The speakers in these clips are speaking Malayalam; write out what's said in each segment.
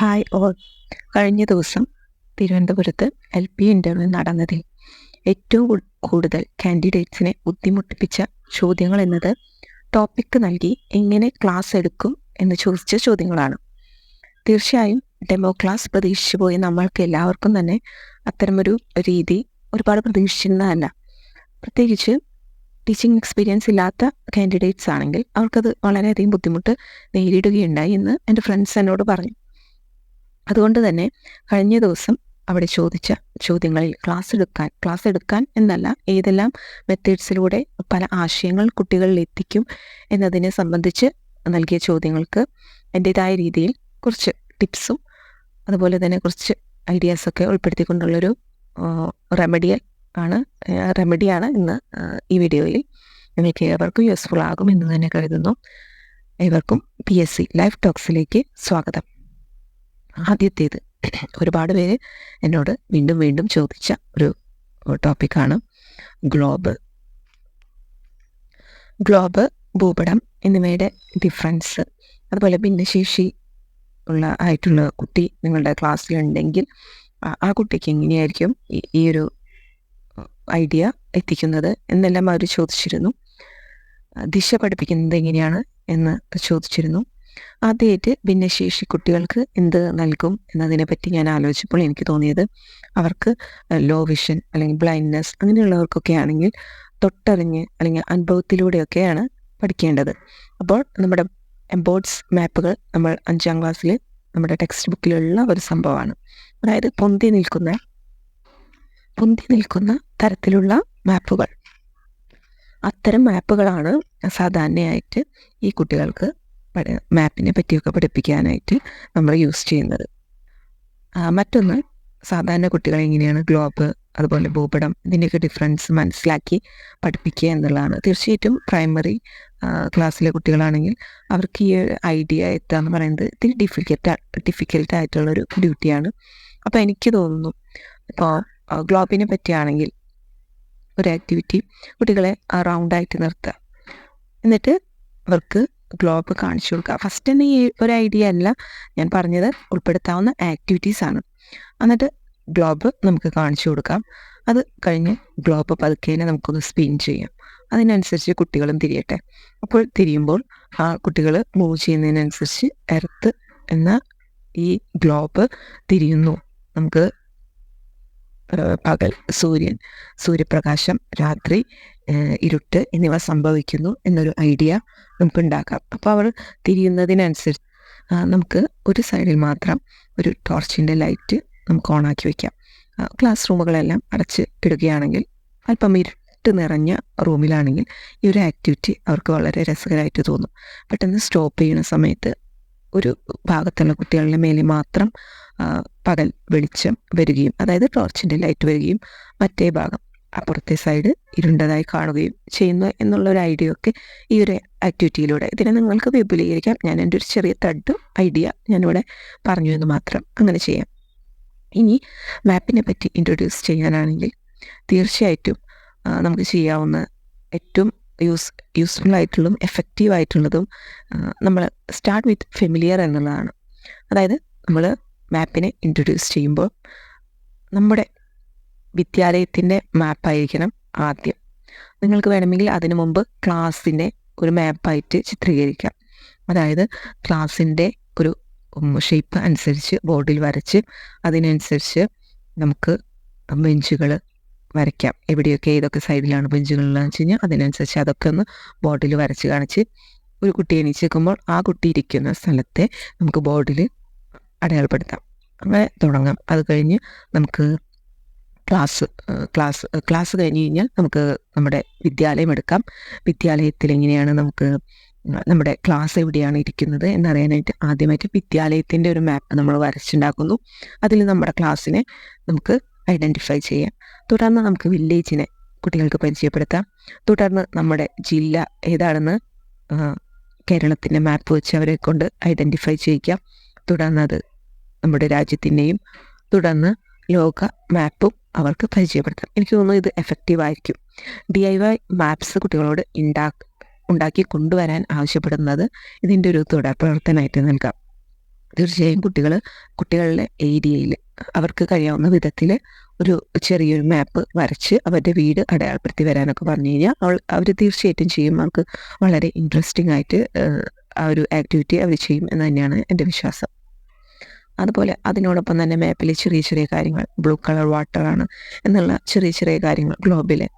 Hi all. കഴിഞ്ഞ ദിവസം തിരുവനന്തപുരത്ത് എൽ പി ഇന്റർവ്യൂ നടന്നതിൽ ഏറ്റവും കൂടുതൽ കാൻഡിഡേറ്റ്സിനെ ബുദ്ധിമുട്ടിപ്പിച്ച ചോദ്യങ്ങൾ എന്നത് ടോപ്പിക്ക് നൽകി എങ്ങനെ ക്ലാസ് എടുക്കും എന്ന് ചോദിച്ച ചോദ്യങ്ങളാണ്. തീർച്ചയായും ഡെമോ ക്ലാസ് പ്രതീക്ഷിച്ചു പോയി നമ്മൾക്ക് എല്ലാവർക്കും തന്നെ അത്തരമൊരു രീതി ഒരുപാട് പ്രതീക്ഷിച്ചിരുന്നതല്ല. പ്രത്യേകിച്ച് ടീച്ചിങ് എക്സ്പീരിയൻസ് ഇല്ലാത്ത കാൻഡിഡേറ്റ്സ് ആണെങ്കിൽ അവർക്കത് വളരെയധികം ബുദ്ധിമുട്ട് നേരിടുകയുണ്ടായി എന്ന് എന്റെ ഫ്രണ്ട്സ് എന്നോട് പറഞ്ഞു. അതുകൊണ്ട് തന്നെ കഴിഞ്ഞ ദിവസം അവിടെ ചോദിച്ച ചോദ്യങ്ങളിൽ ക്ലാസ് എടുക്കാൻ ക്ലാസ് എടുക്കാൻ എന്നല്ല ഏതെല്ലാം മെത്തേഡ്സിലൂടെ പല ആശയങ്ങൾ കുട്ടികളിൽ എത്തിക്കും എന്നതിനെ സംബന്ധിച്ച് നൽകിയ ചോദ്യങ്ങൾക്ക് എന്റെതായ രീതിയിൽ കുറച്ച് ടിപ്സും അതുപോലെ തന്നെ കുറച്ച് ഐഡിയാസൊക്കെ ഉൾപ്പെടുത്തിക്കൊണ്ടുള്ളൊരു റെമഡിയൽ ആണ് റെമഡിയാണ് ഇന്ന് ഈ വീഡിയോയിൽ നിങ്ങൾക്ക് ഏവർക്കും യൂസ്ഫുൾ ആകും എന്ന് തന്നെ കരുതുന്നു. ഏവർക്കും പി എസ് സി ലൈഫ് ടോക്സിലേക്ക് സ്വാഗതം. ആദ്യത്തേത് ഒരുപാട് പേര് എന്നോട് വീണ്ടും വീണ്ടും ചോദിച്ച ഒരു ടോപ്പിക്കാണ് ഗ്ലോബ്. ഗ്ലോബ് ഭൂപടം എന്നിവയുടെ ഡിഫറൻസ് അതുപോലെ ഭിന്നശേഷി ഉള്ള ആയിട്ടുള്ള കുട്ടി നിങ്ങളുടെ ക്ലാസ്സിലുണ്ടെങ്കിൽ ആ- കുട്ടിക്ക് എങ്ങനെയായിരിക്കും ഈ- ഒരു ഐഡിയ എത്തിക്കുന്നത് എന്നെല്ലാം അവർ ചോദിച്ചിരുന്നു. ദിശ പഠിപ്പിക്കുന്നത് എങ്ങനെയാണ് എന്ന് ചോദിച്ചിരുന്നു. ആദ്യമായിട്ട് ഭിന്നശേഷി കുട്ടികൾക്ക് എന്ത് നൽകും എന്നതിനെ പറ്റി ഞാൻ ആലോചിച്ചപ്പോൾ എനിക്ക് തോന്നിയത് അവർക്ക് ലോ വിഷൻ അല്ലെങ്കിൽ ബ്ലൈൻഡ്നെസ് അങ്ങനെയുള്ളവർക്കൊക്കെ ആണെങ്കിൽ തൊട്ടറിഞ്ഞ് അല്ലെങ്കിൽ അനുഭവത്തിലൂടെയൊക്കെയാണ് പഠിക്കേണ്ടത്. അപ്പോൾ നമ്മുടെ എംബോർഡ്സ് മാപ്പുകൾ നമ്മൾ അഞ്ചാം ക്ലാസ്സിൽ നമ്മുടെ ടെക്സ്റ്റ് ബുക്കിലുള്ള ഒരു സംഭവമാണ്. അതായത് പൊന്തി നിൽക്കുന്ന പൊന്തി നിൽക്കുന്ന തരത്തിലുള്ള മാപ്പുകൾ. അത്തരം മാപ്പുകളാണ് സാധാരണയായിട്ട് ഈ കുട്ടികൾക്ക് മാപ്പിനെ പറ്റിയൊക്കെ പഠിപ്പിക്കാനായിട്ട് നമ്മൾ യൂസ് ചെയ്യുന്നത്. മറ്റൊന്ന് സാധാരണ കുട്ടികൾ എങ്ങനെയാണ് ഗ്ലോബ് അതുപോലെ ഭൂപടം ഇതിന്റെയൊക്കെ ഡിഫറൻസ് മനസ്സിലാക്കി പഠിപ്പിക്കുക എന്നുള്ളതാണ്. തീർച്ചയായിട്ടും പ്രൈമറി ക്ലാസ്സിലെ കുട്ടികളാണെങ്കിൽ അവർക്ക് ഈ ഐഡിയ എത്തുക എന്ന് പറയുന്നത് ഇത്തിരി ഡിഫിക്കൽട്ട് ഡിഫിക്കൽട്ട് ആയിട്ടുള്ളൊരു ഡ്യൂട്ടിയാണ് അപ്പോൾ എനിക്ക് തോന്നുന്നു ഇപ്പോൾ ഗ്ലോബിനെ പറ്റിയാണെങ്കിൽ ഒരു ആക്ടിവിറ്റി കുട്ടികളെ റൗണ്ടായിട്ട് നിർത്തുക എന്നിട്ട് അവർക്ക് ഗ്ലോബ് കാണിച്ചു കൊടുക്കുക. ഫസ്റ്റ് തന്നെ ഈ ഒരു ഐഡിയ അല്ല ഞാൻ പറഞ്ഞത്. ഉൾപ്പെടുത്താവുന്ന ആക്ടിവിറ്റീസ് ആണ്. എന്നിട്ട് ഗ്ലോബ് നമുക്ക് കാണിച്ചു കൊടുക്കാം. അത് കഴിഞ്ഞ് ഗ്ലോബ് പതുക്കേനെ നമുക്കൊന്ന് സ്പിൻ ചെയ്യാം. അതിനനുസരിച്ച് കുട്ടികളും തിരിയട്ടെ. അപ്പോൾ തിരിയുമ്പോൾ ആ കുട്ടികൾ മൂവ് ചെയ്യുന്നതിനനുസരിച്ച് എർത്ത് എന്ന ഈ ഗ്ലോബ് തിരിയുന്നു. നമുക്ക് പകൽ സൂര്യൻ സൂര്യപ്രകാശം രാത്രി ഇരുട്ട് എന്നിവ സംഭവിക്കുന്നു എന്നൊരു ഐഡിയ നമുക്ക് ഉണ്ടാക്കാം അപ്പോൾ അവർ തിരിയുന്നതിനനുസരിച്ച് നമുക്ക് ഒരു സൈഡിൽ മാത്രം ഒരു ടോർച്ചിന്റെ ലൈറ്റ് നമുക്ക് ഓണാക്കി വെക്കാം. ആ, ക്ലാസ് റൂമുകളെല്ലാം അടച്ച് ഇടുകയാണെങ്കിൽ അല്പം ഇരുട്ട് നിറഞ്ഞ റൂമിലാണെങ്കിൽ ഈ ഒരു ആക്ടിവിറ്റി അവർക്ക് വളരെ രസകരമായിട്ട് തോന്നും. പെട്ടെന്ന് സ്റ്റോപ്പ് ചെയ്യുന്ന സമയത്ത് ഒരു ഭാഗത്തുള്ള കുട്ടികളുടെ മേലെ മാത്രം പകൽ വെളിച്ചം വരികയും അതായത് ടോർച്ചിന്റെ ലൈറ്റ് വരികയും മറ്റേ ഭാഗം അപ്പുറത്തെ സൈഡ് ഇരുണ്ടതായി കാണുകയും ചെയ്യുന്നു എന്നുള്ള ഒരു ഐഡിയ ഒക്കെ ഈ ഒരു ആക്ടിവിറ്റിയിലൂടെ ഇതിനെ നിങ്ങൾക്ക് വിപുലീകരിക്കാം. ഞാൻ എന്റെ ഒരു ചെറിയ തഡ് ഐഡിയ ഞാനിവിടെ പറഞ്ഞു എന്ന് മാത്രം അങ്ങനെ ചെയ്യാം. ഇനി മാപ്പിനെ പറ്റി ഇൻട്രൊഡ്യൂസ് ചെയ്യാനാണെങ്കിൽ തീർച്ചയായിട്ടും നമുക്ക് ചെയ്യാവുന്ന ഏറ്റവും യൂസ് യൂസ്ഫുൾ ആയിട്ടുള്ളതും എഫക്റ്റീവ് ആയിട്ടുള്ളതും നമ്മൾ സ്റ്റാർട്ട് വിത്ത് ഫെമിലിയർ എന്നുള്ളതാണ്. അതായത് നമ്മൾ മാപ്പിനെ ഇൻട്രൊഡ്യൂസ് ചെയ്യുമ്പോൾ നമ്മുടെ വിദ്യാലയത്തിന്റെ മാപ്പായിരിക്കണം ആദ്യം. നിങ്ങൾക്ക് വേണമെങ്കിൽ അതിനു മുമ്പ് ക്ലാസ്സിന്റെ ഒരു മാപ്പായിട്ട് ചിത്രീകരിക്കാം. അതായത് ക്ലാസ്സിന്റെ ഒരു ഷേപ്പ് അനുസരിച്ച് ബോർഡിൽ വരച്ച് അതിനനുസരിച്ച് നമുക്ക് ബെഞ്ചുകൾ വരയ്ക്കാം. എവിടെയൊക്കെ ഏതൊക്കെ സൈഡിലാണ് ബെഞ്ചുകളെന്ന് വെച്ച് കഴിഞ്ഞാൽ അതിനനുസരിച്ച് അതൊക്കെ ഒന്ന് ബോർഡിൽ വരച്ച് കാണിച്ച് ഒരു കുട്ടി എണീച്ച് ആ കുട്ടി ഇരിക്കുന്ന സ്ഥലത്തെ നമുക്ക് ബോർഡിൽ അടയാളപ്പെടുത്താം. അങ്ങനെ തുടങ്ങാം. അത് കഴിഞ്ഞ് നമുക്ക് ക്ലാസ് ക്ലാസ് ക്ലാസ് കഴിഞ്ഞ് കഴിഞ്ഞാൽ നമുക്ക് നമ്മുടെ വിദ്യാലയം എടുക്കാം. വിദ്യാലയത്തിൽ എങ്ങനെയാണ് നമുക്ക് നമ്മുടെ ക്ലാസ് എവിടെയാണ് ഇരിക്കുന്നത് എന്നറിയാനായിട്ട് ആദ്യമായിട്ട് വിദ്യാലയത്തിന്റെ ഒരു മാപ്പ് നമ്മൾ വരച്ചുണ്ടാക്കുന്നു അതിൽ നമ്മുടെ ക്ലാസ്സിനെ നമുക്ക് ഐഡന്റിഫൈ ചെയ്യാം. തുടർന്ന് നമുക്ക് വില്ലേജിനെ കുട്ടികൾക്ക് പരിചയപ്പെടുത്താം. തുടർന്ന് നമ്മുടെ ജില്ല ഏതാണെന്ന് കേരളത്തിന്റെ മാപ്പ് വെച്ച് അവരെ കൊണ്ട് ഐഡന്റിഫൈ ചെയ്യിക്കാം. തുടർന്ന് അത് നമ്മുടെ രാജ്യത്തിന്റെയും തുടർന്ന് ലോക മാപ്പും അവർക്ക് പരിചയപ്പെടുത്താം. എനിക്ക് തോന്നുന്നു ഇത് എഫക്റ്റീവ് ആയിരിക്കും. ഡി ഐ വൈ മാപ്സ് കുട്ടികളോട് ഉണ്ടാ ഉണ്ടാക്കി കൊണ്ടുവരാൻ ആവശ്യപ്പെടുന്നത് ഇതിന്റെ ഒരു തുടർ പ്രവർത്തനമായിട്ട് നൽകാം. തീർച്ചയായും കുട്ടികൾ കുട്ടികളുടെ ഏരിയയിൽ അവർക്ക് കഴിയാവുന്ന വിധത്തിൽ ഒരു ചെറിയൊരു മാപ്പ് വരച്ച് അവരുടെ വീട് അടയാളപ്പെടുത്തി വരാനൊക്കെ പറഞ്ഞു കഴിഞ്ഞാൽ അവൾ അവർ തീർച്ചയായിട്ടും ചെയ്യും. അവർക്ക് വളരെ ഇൻട്രസ്റ്റിംഗ് ആയിട്ട് ആ ഒരു ആക്ടിവിറ്റി അവർ ചെയ്യും എന്ന് തന്നെയാണ് എന്റെ വിശ്വാസം. അതുപോലെ അതിനോടൊപ്പം തന്നെ മാപ്പിലെ ചെറിയ ചെറിയ കാര്യങ്ങൾ ബ്ലൂ കളർ വാട്ടറാണ് എന്നുള്ള ചെറിയ ചെറിയ കാര്യങ്ങൾ ഗ്ലോബിലെ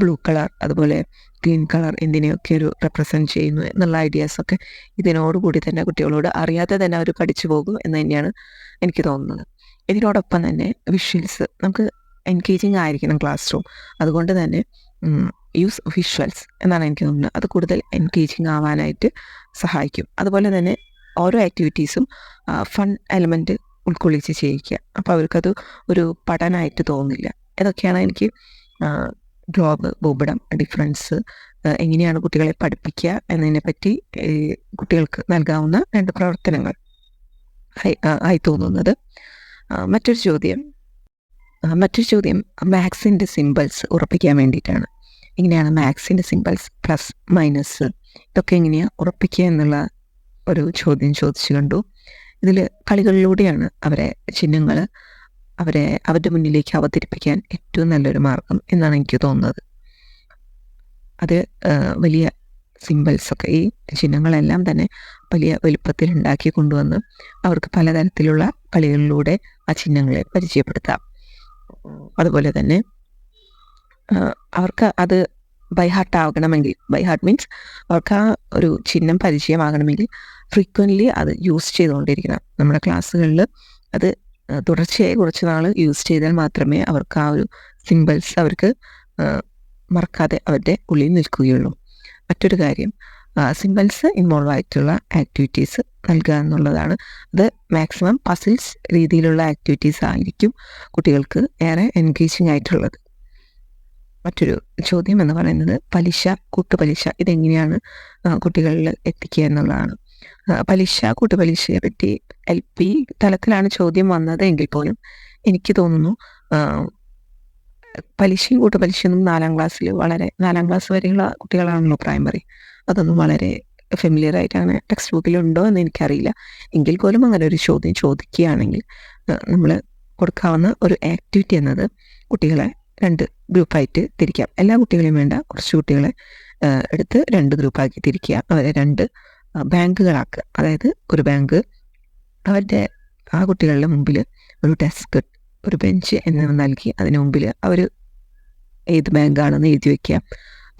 ബ്ലൂ കളർ അതുപോലെ ഗ്രീൻ കളർ എന്തിനെയൊക്കെ ഒരു റെപ്രസെന്റ് ചെയ്യുന്നു എന്നുള്ള ഐഡിയാസൊക്കെ ഇതിനോടുകൂടി തന്നെ കുട്ടികളോട് അറിയാതെ തന്നെ അവർ പഠിച്ചു പോകും എന്ന് തന്നെയാണ് എനിക്ക് തോന്നുന്നത്. ഇതിനോടൊപ്പം തന്നെ വിഷ്വൽസ് നമുക്ക് എൻഗേജിങ് ആയിരിക്കണം ക്ലാസ് റൂം അതുകൊണ്ട് തന്നെ യൂസ് വിഷ്വൽസ് എന്നാണ് എനിക്ക് തോന്നുന്നത്. അത് കൂടുതൽ എൻഗേജിങ് ആവാനായിട്ട് സഹായിക്കും. അതുപോലെ തന്നെ ഓരോ ആക്ടിവിറ്റീസും ഫൺ എലമെന്റ് ഉൾക്കൊള്ളിച്ച് ചെയ്യിക്കുക. അപ്പോൾ അവർക്കത് ഒരു പഠനമായിട്ട് തോന്നില്ല ഇതൊക്കെയാണ് എനിക്ക് ഗ്ലോബ് ബോബിടം ഡിഫറൻസ് എങ്ങനെയാണ് കുട്ടികളെ പഠിപ്പിക്കുക എന്നതിനെ പറ്റി കുട്ടികൾക്ക് നൽകാവുന്ന രണ്ട് പ്രവർത്തനങ്ങൾ ആയി തോന്നുന്നത്. മറ്റൊരു ചോദ്യം മറ്റൊരു ചോദ്യം മാത്സിന്റെ സിമ്പിൾസ് ഉറപ്പിക്കാൻ വേണ്ടിയിട്ടാണ്. എങ്ങനെയാണ് മാത്സിന്റെ സിമ്പിൾസ് പ്ലസ് മൈനസ് ഇതൊക്കെ എങ്ങനെയാണ് ഉറപ്പിക്കുക എന്നുള്ള ഒരു ചോദ്യം ചോദിച്ചു കണ്ടു. ഇതിൽ കളികളിലൂടെയാണ് അവരെ ചിഹ്നങ്ങൾ അവരെ അവരുടെ മുന്നിലേക്ക് അവതരിപ്പിക്കാൻ ഏറ്റവും നല്ലൊരു മാർഗം എന്നാണ് എനിക്ക് തോന്നുന്നത്. അത് വലിയ സിമ്പിൾസൊക്കെ ഈ ചിഹ്നങ്ങളെല്ലാം തന്നെ വലിയ വലുപ്പത്തിൽ ഉണ്ടാക്കി കൊണ്ടുവന്ന് അവർക്ക് പലതരത്തിലുള്ള കളികളിലൂടെ ആ ചിഹ്നങ്ങളെ പരിചയപ്പെടുത്താം. അതുപോലെ തന്നെ അവർക്ക് അത് ബൈ ഹാർട്ട് ആകണമെങ്കിൽ ബൈ ഹാർട്ട് മീൻസ് അവർക്ക് ആ ഒരു ചിഹ്നം പരിചയമാകണമെങ്കിൽ ഫ്രീക്വന്റ്ലി അത് യൂസ് ചെയ്തുകൊണ്ടിരിക്കണം. നമ്മുടെ ക്ലാസ്സുകളിൽ അത് തുടർച്ചയായി കുറച്ച് നാൾ യൂസ് ചെയ്താൽ മാത്രമേ അവർക്ക് ആ ഒരു സിമ്പിൾസ് അവർക്ക് മറക്കാതെ അവരുടെ ഉള്ളിൽ നിൽക്കുകയുള്ളൂ. മറ്റൊരു കാര്യം സിമ്പിൾസ് ഇൻവോൾവ് ആയിട്ടുള്ള ആക്ടിവിറ്റീസ് നൽകുക എന്നുള്ളതാണ്. അത് മാക്സിമം പസിൽസ് രീതിയിലുള്ള ആക്ടിവിറ്റീസ് ആയിരിക്കും കുട്ടികൾക്ക് ഏറെ എൻഗേജിങ് ആയിട്ടുള്ളത്. മറ്റൊരു ചോദ്യം എന്ന് പറയുന്നത് പലിശ കൂട്ടുപലിശ ഇതെങ്ങനെയാണ് കുട്ടികളിൽ എത്തിക്കുക എന്നുള്ളതാണ്. പലിശ കൂട്ടുപലിശയെ പറ്റി എൽ പി തലത്തിലാണ് ചോദ്യം വന്നത് എങ്കിൽ പോലും എനിക്ക് തോന്നുന്നു പലിശയും കൂട്ടുപലിശയൊന്നും നാലാം ക്ലാസ്സിൽ വളരെ നാലാം ക്ലാസ് വരെയുള്ള കുട്ടികളാണല്ലോ പ്രൈമറി. അതൊന്നും വളരെ ഫെമിലിയർ ആയിട്ട് അങ്ങനെ ടെക്സ്റ്റ് ബുക്കിലുണ്ടോ എന്ന് എനിക്കറിയില്ല. എങ്കിൽ പോലും അങ്ങനെ ഒരു ചോദ്യം ചോദിക്കുകയാണെങ്കിൽ നമ്മൾ കൊടുക്കാവുന്ന ഒരു ആക്ടിവിറ്റി എന്നത് കുട്ടികളെ രണ്ട് ഗ്രൂപ്പായിട്ട് തിരിക്കാം. എല്ലാ കുട്ടികളെയും വേണ്ട. കുറച്ച് കുട്ടികളെ എടുത്ത് രണ്ട് ഗ്രൂപ്പാക്കി തിരിക്കുക. അവരെ രണ്ട് ബാങ്കുകളാക്കുക. അതായത് ഒരു ബാങ്ക് അവരുടെ ആ കുട്ടികളുടെ മുമ്പിൽ ഒരു ഡെസ്ക് ഒരു ബെഞ്ച് എന്നിവ നൽകി അതിന് മുമ്പിൽ അവർ ഏത് ബാങ്കാണെന്ന് എഴുതി വയ്ക്കുക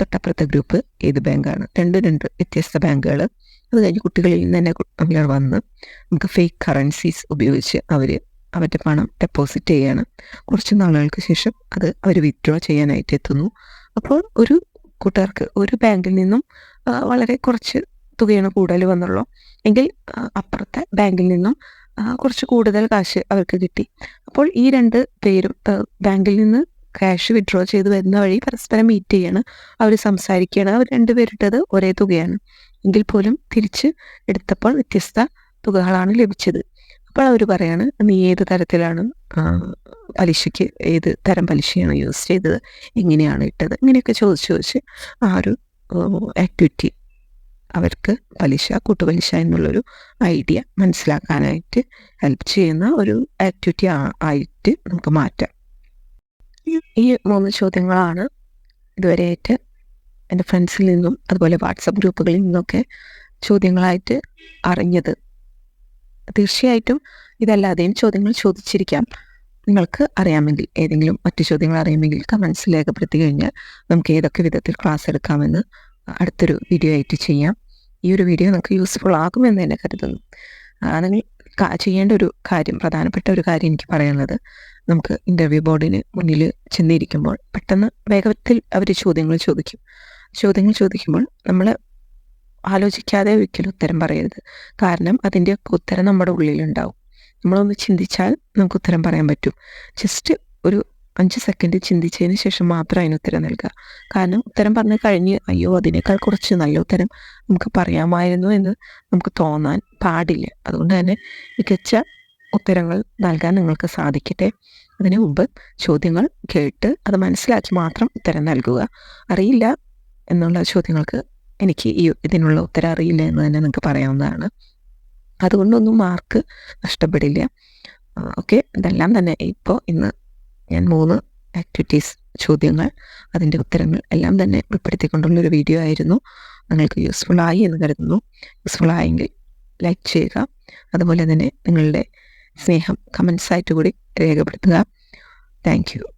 തൊട്ടപ്പുറത്തെ ഗ്രൂപ്പ് ഏത് ബാങ്കാണ്. രണ്ട് രണ്ട് വ്യത്യസ്ത ബാങ്കുകൾ അത് കഴിഞ്ഞ് കുട്ടികളിൽ നിന്ന് തന്നെ വന്ന് നമുക്ക് ഫേക്ക് കറൻസീസ് ഉപയോഗിച്ച് അവർ അവരുടെ പണം ഡെപ്പോസിറ്റ് ചെയ്യുകയാണ് കുറച്ച് നാളുകൾക്ക് ശേഷം അത് അവർ വിത്ഡ്രോ ചെയ്യാനായിട്ട് എത്തുന്നു. അപ്പോൾ ഒരു കൂട്ടുകാർക്ക് ഒരു ബാങ്കിൽ നിന്നും വളരെ കുറച്ച് തുകയാണ് കൂടുതൽ വന്നുള്ളൂ. എങ്കിൽ അപ്പുറത്തെ ബാങ്കിൽ നിന്നും കുറച്ച് കൂടുതൽ കാശ് അവർക്ക് കിട്ടി. അപ്പോൾ ഈ രണ്ട് പേരും ബാങ്കിൽ നിന്ന് ക്യാഷ് വിഡ്രോ ചെയ്ത് വരുന്ന വഴി പരസ്പരം മീറ്റ് ചെയ്യാണ്. അവർ സംസാരിക്കുകയാണ്. അവർ രണ്ടുപേരിട്ടത് ഒരേ തുകയാണ്. എങ്കിൽ പോലും തിരിച്ച് എടുത്തപ്പോൾ വ്യത്യസ്ത തുകകളാണ് ലഭിച്ചത്. അപ്പോൾ അവർ പറയാണ് നീ ഏത് തരത്തിലാണ് പലിശയ്ക്ക് ഏത് തരം പലിശയാണ് യൂസ് ചെയ്തത്? എങ്ങനെയാണ് ഇട്ടത്? ഇങ്ങനെയൊക്കെ ചോദിച്ച് ചോദിച്ച് ആ ഒരു ആക്ടിവിറ്റി അവർക്ക് പലിശ കൂട്ടുപലിശ എന്നുള്ളൊരു ഐഡിയ മനസ്സിലാക്കാനായിട്ട് ഹെൽപ്പ് ചെയ്യുന്ന ഒരു ആക്ടിവിറ്റി ആയിട്ട് നമുക്ക് മാറ്റാം. ഈ മൂന്ന് ചോദ്യങ്ങളാണ് ഇതുവരെയായിട്ട് എന്റെ ഫ്രണ്ട്സിൽ നിന്നും അതുപോലെ വാട്സപ്പ് ഗ്രൂപ്പുകളിൽ നിന്നൊക്കെ ചോദ്യങ്ങളായിട്ട് അറിഞ്ഞത്. തീർച്ചയായിട്ടും ഇതല്ലാതെയും ചോദ്യങ്ങൾ ചോദിച്ചിരിക്കാം. നിങ്ങൾക്ക് അറിയാമെങ്കിൽ ഏതെങ്കിലും മറ്റു ചോദ്യങ്ങൾ അറിയാമെങ്കിൽ കമൻസ് രേഖപ്പെടുത്തി കഴിഞ്ഞാൽ നമുക്ക് ഏതൊക്കെ വിധത്തിൽ ക്ലാസ് എടുക്കാമെന്ന് അടുത്തൊരു വീഡിയോ ആയിട്ട് ചെയ്യാം. ഈ ഒരു വീഡിയോ നിങ്ങൾക്ക് യൂസ്ഫുൾ ആകുമെന്ന് തന്നെ കരുതുന്നു. നിങ്ങൾ ചെയ്യേണ്ട ഒരു കാര്യം പ്രധാനപ്പെട്ട ഒരു കാര്യം എനിക്ക് പറയാനുള്ളത് നമുക്ക് ഇന്റർവ്യൂ ബോർഡിന് മുന്നിൽ ചെന്നിരിക്കുമ്പോൾ പെട്ടെന്ന് വേഗത്തിൽ അവർ ചോദ്യങ്ങൾ ചോദിക്കും. ചോദ്യങ്ങൾ ചോദിക്കുമ്പോൾ നമ്മൾ ആലോചിക്കാതെ ഒരിക്കലും ഉത്തരം പറയരുത്. കാരണം അതിന്റെ ഉത്തരം നമ്മുടെ ഉള്ളിലുണ്ടാവും. നമ്മളൊന്ന് ചിന്തിച്ചാൽ നമുക്ക് ഉത്തരം പറയാൻ പറ്റും. ജസ്റ്റ് ഒരു അഞ്ച് സെക്കൻഡ് ചിന്തിച്ചതിന് ശേഷം മാത്രം അതിന് ഉത്തരം നൽകുക കാരണം ഉത്തരം പറഞ്ഞ് കഴിഞ്ഞ് അയ്യോ അതിനേക്കാൾ കുറച്ച് നല്ല ഉത്തരം നമുക്ക് പറയാമായിരുന്നു എന്ന് നമുക്ക് തോന്നാൻ പാടില്ല. അതുകൊണ്ട് തന്നെ മികച്ച ഉത്തരങ്ങൾ നൽകാൻ നിങ്ങൾക്ക് സാധിക്കട്ടെ. അതിനു മുമ്പ് ചോദ്യങ്ങൾ കേട്ട് അത് മനസ്സിലാക്കി മാത്രം ഉത്തരം നൽകുക. അറിയില്ല എന്നുള്ള ചോദ്യങ്ങൾക്ക് എനിക്ക് ഈ ഇതിനുള്ള ഉത്തരം അറിയില്ല എന്ന് തന്നെ നിങ്ങൾക്ക് പറയാവുന്നതാണ്. അതുകൊണ്ടൊന്നും മാർക്ക് നഷ്ടപ്പെടില്ല. ഓക്കെ. ഇതെല്ലാം തന്നെ ഇപ്പോൾ ഇന്ന് ഞാൻ മൂന്ന് ആക്ടിവിറ്റീസ് ചോദ്യങ്ങൾ അതിന്റെ ഉത്തരങ്ങൾ എല്ലാം തന്നെ ഉൾപ്പെടുത്തിക്കൊണ്ടുള്ളൊരു വീഡിയോ ആയിരുന്നു. നിങ്ങൾക്ക് യൂസ്ഫുൾ ആയി എന്ന് കരുതുന്നു. യൂസ്ഫുൾ ആയെങ്കിൽ ലൈക്ക് ചെയ്യുക. അതുപോലെ തന്നെ നിങ്ങളുടെ സ്നേഹം കമൻസായിട്ട് കൂടി രേഖപ്പെടുത്തുക. താങ്ക്